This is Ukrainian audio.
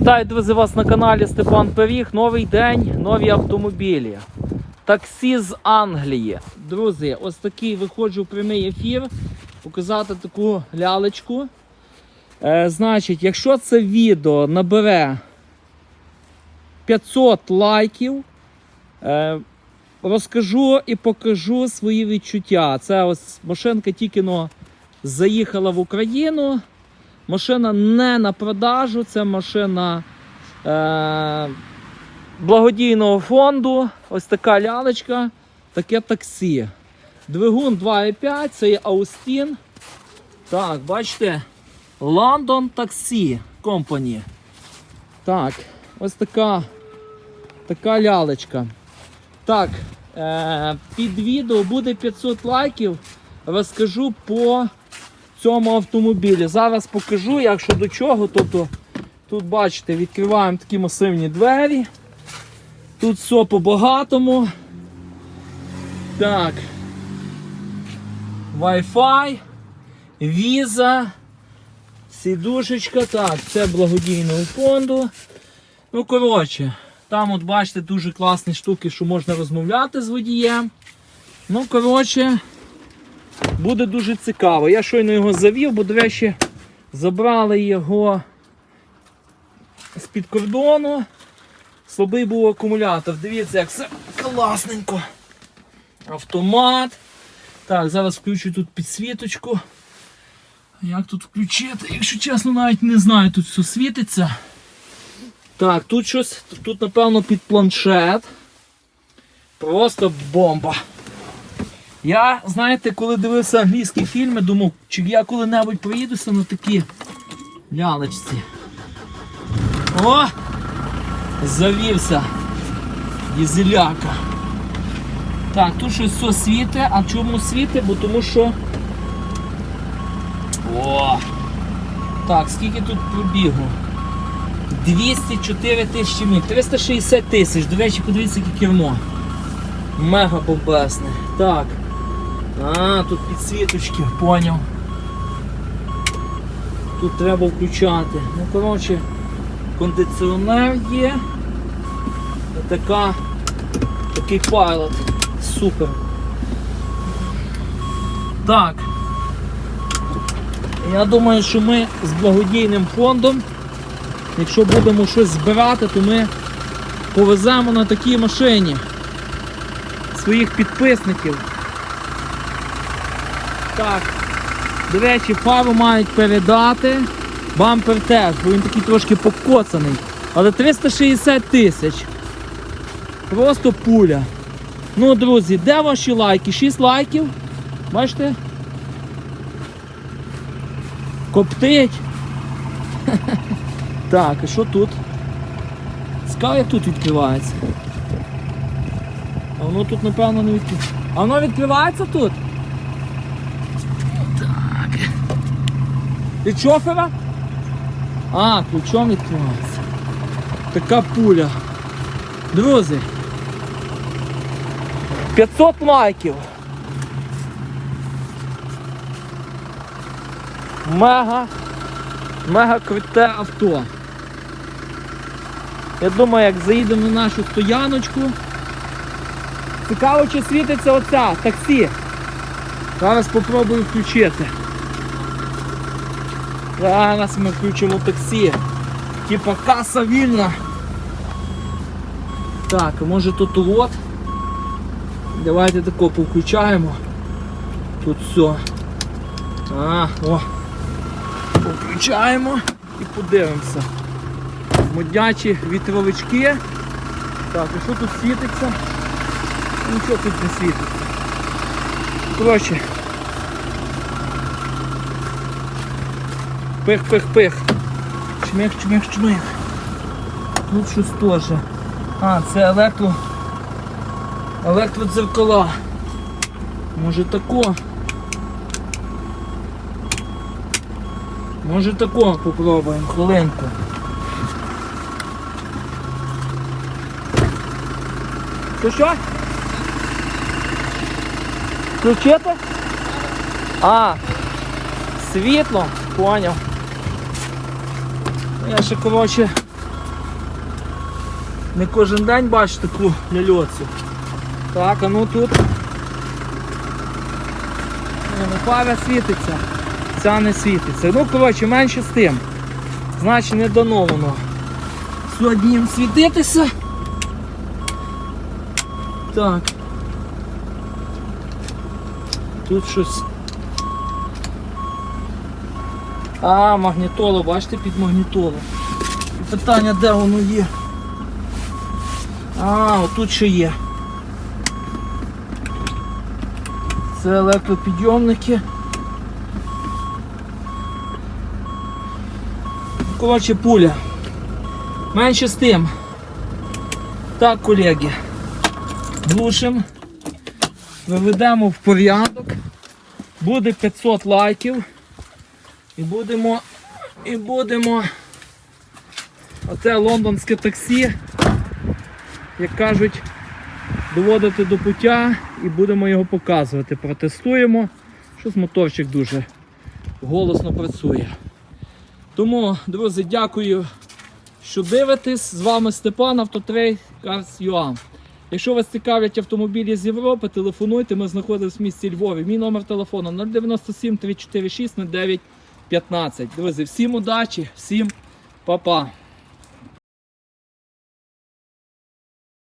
Вітаю, друзі, вас на каналі Степан Пиріг. Новий день, нові автомобілі. Таксі з Англії. Друзі, ось такий виходжу в прямий ефір. Показати таку лялечку. Е, значить, якщо це відео набере 500 лайків, е, розкажу і покажу свої відчуття. Це ось машинка тільки но заїхала в Україну. Машина не на продажу, це машина е, благодійного фонду. Ось така лялечка, таке таксі. Двигун 2,5, це є Аустін. Так, бачите, London Taxi Company. Так, ось така, така лялечка. Так, е, під відео буде 500 лайків. Розкажу по цьому автомобілі. Зараз покажу, якщо до чого. Тобто, тут бачите, відкриваємо такі масивні двері. Тут все по-багатому. Так. Wi-Fi, віза, сідушечка. Так, це благодійного фонду. Ну, коротше, там от бачите дуже класні штуки, що можна розмовляти з водієм. Ну, коротше. Буде дуже цікаво. Я щойно його завів, бо, до речі, забрали його з-під кордону. Слабий був акумулятор. Дивіться, як все класненько. Автомат. Так, зараз включу тут підсвіточку. Як тут включити? Якщо чесно, навіть не знаю, тут все світиться. Так, тут щось, тут, напевно, під планшет. Просто бомба. Я, знаєте, коли дивився англійські фільми, думав, чи я коли-небудь проїдуся на такі лялечці. О! Завівся. Дізеляка. Так, тут щось все світе. А чому світе? Бо тому що. О! Так, скільки тут пробігу? 204 тисячі міль. 360 тисяч. До речі, подивіться, яке кермо. Мега бомбесне. Так. А, тут підсвіточки, поняв. Тут треба включати. Ну, коротше, кондиціонер є. Така, такий пайлот. Супер. Так. Я думаю, що ми з благодійним фондом, якщо будемо щось збирати, то ми повеземо на такій машині своїх підписників. Так. До речі, фару мають передати. Бампер теж, бо він такий трошки покоцаний. Але 360 тисяч. Просто пуля. Ну, друзі, де ваші лайки? 6 лайків. Бачите? Коптить. Так, і що тут? Цікаво, як тут відкривається. А воно тут, напевно, не відкривається. А воно відкривається тут? Від шофера? А, ключом відкривається. Така пуля. Друзі. 500 лайків. Мега, мега круте авто. Я думаю, як заїдемо на нашу стояночку. Цікаво, чи світиться оця таксі. Зараз спробую включити. Зараз ми включимо таксі. Типа каса вільна. Так, може тут от. Давайте тако повключаємо. Тут все. А, о. Включаємо і подивимося. Модячі вітровички. Так, і що тут світиться? Нічого тут не світиться. Коротше. Пих-пих-пих. Чмих, чмих, чмих. Тут щось теж. А, це електро. Електродзеркала. Може тако. Може тако попробуємо, хвилинку. Що що? Включити? А, світло, поняв. Я ще, коротше, Не кожен день бачиш таку ляльоцю. Так, а ну тут. Ну, пара світиться. Ця не світиться. Ну, коротше, менше з тим. Значить не дано. Сьогодні їм світитися. Так. Тут щось. А, магнітоло, бачите, під магнітоло. Питання, де воно є. А, отут ще є. Це електропідйомники. Коротше, пуля. Менше з тим. Так, колеги. Глушим. Виведемо в порядок. Буде 500 лайків. І будемо. І будемо. Оце лондонське таксі. Як кажуть, доводити до пуття і будемо його показувати. Протестуємо. Щось моторчик дуже голосно працює. Тому, друзі, дякую, що дивитесь. З вами Степан Автотрейд Cars UA. Якщо вас цікавлять автомобілі з Європи, телефонуйте, ми знаходимося в місті Львові. Мій номер телефону 097 346 09 15. Друзі, всім удачі, всім па-па.